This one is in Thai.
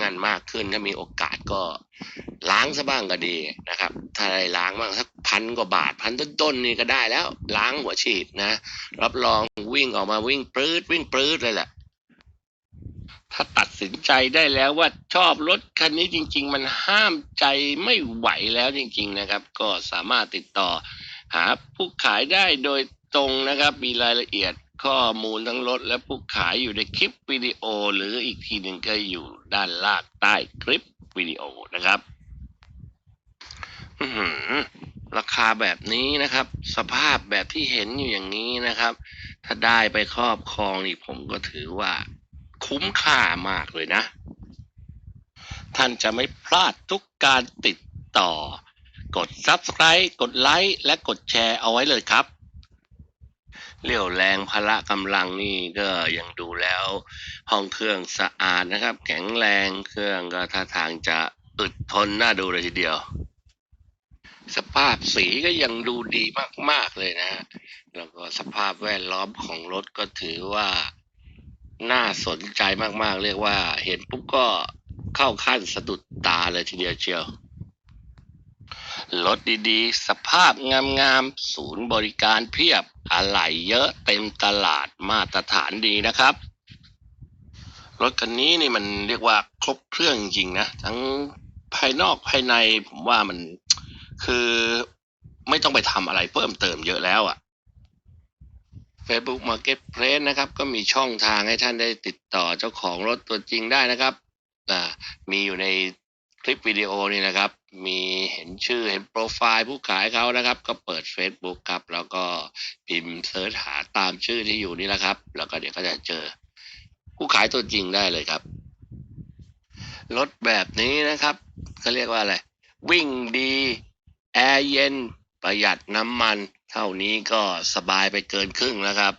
งานมากขึ้นถ้ามีโอกาสก็ล้างซะบ้างก็ดีนะครับ ถ้าได้ล้างบ้างสักพันกว่าบาทพันต้นๆนี่ก็ได้แล้ว ล้างหัวฉีดนะ รับรองวิ่งออกมาวิ่งปรื๊ดวิ่งปรื๊ดเลยแหละถ้าตัดสินใจได้แล้วว่าชอบรถคันนี้จริง ๆ มันห้ามใจไม่ไหวแล้วจริง ๆนะครับ ก็สามารถติดต่อหาผู้ขายได้โดยตรงนะครับ มีรายละเอียด ข้อมูลทั้งรถและผู้ขายอยู่ในคลิปวิดีโอ หรืออีกทีหนึ่งก็อยู่ด้านล่างใต้คลิปวิดีโอนะครับราคาแบบนี้นะครับ สภาพแบบที่เห็นอยู่อย่างนี้นะครับ ถ้าได้ไปครอบครองนี่ผมก็ถือว่า คุ้มค่ามากเลยนะ ท่านจะไม่พลาดทุกการติดต่อ กด Subscribe กดไลค์และกดแชร์เอาไว้เลยครับ เรี่ยวแรงพละกำลังนี่ก็ยังดูแล้ว ห้องเครื่องสะอาดนะครับ แข็งแรงเครื่องก็ท่าทางจะอึดทนน่าดูเลยทีเดียว สภาพสีก็ยังดูดีมาก ๆ เลยนะฮะแล้วก็สภาพแวดล้อมของรถก็ถือว่าน่าสนใจมาก ๆ เรียกว่า เห็นปุ๊บก็เข้าขั้นสะดุดตาเลยทีเดียวเชียว รถดีๆ สภาพงามๆ ศูนย์บริการเพียบอะไหล่เยอะเต็มตลาดมาตรฐานดีนะครับ รถคันนี้นี่มันเรียกว่าครบเครื่องจริงๆนะ ทั้งภายนอกภายในผมว่ามันคือไม่ต้องไปทำอะไรเพิ่มเติมเยอะแล้วอะ่ะ Facebook Marketplace นะครับ ก็มีช่องทางให้ท่านได้ติดต่อเจ้าของรถตัวจริงได้นะครับอ่ามีอยู่ใน คลิปวิดีโอนี่นะครับ มีเห็นชื่อเห็นโปรไฟล์ผู้ขายเขานะครับ ก็เปิด Facebook ครับ แล้วก็พิมพ์เสิร์ชหาตามชื่อที่อยู่นี่แหละครับ แล้วก็เดี๋ยวก็จะเจอผู้ขายตัวจริงได้เลยครับรถแบบนี้นะครับเขาเรียกว่าอะไร วิ่งดี แอร์เย็น ประหยัดน้ำมัน เท่านี้ก็สบายไปเกินครึ่งแล้วครับ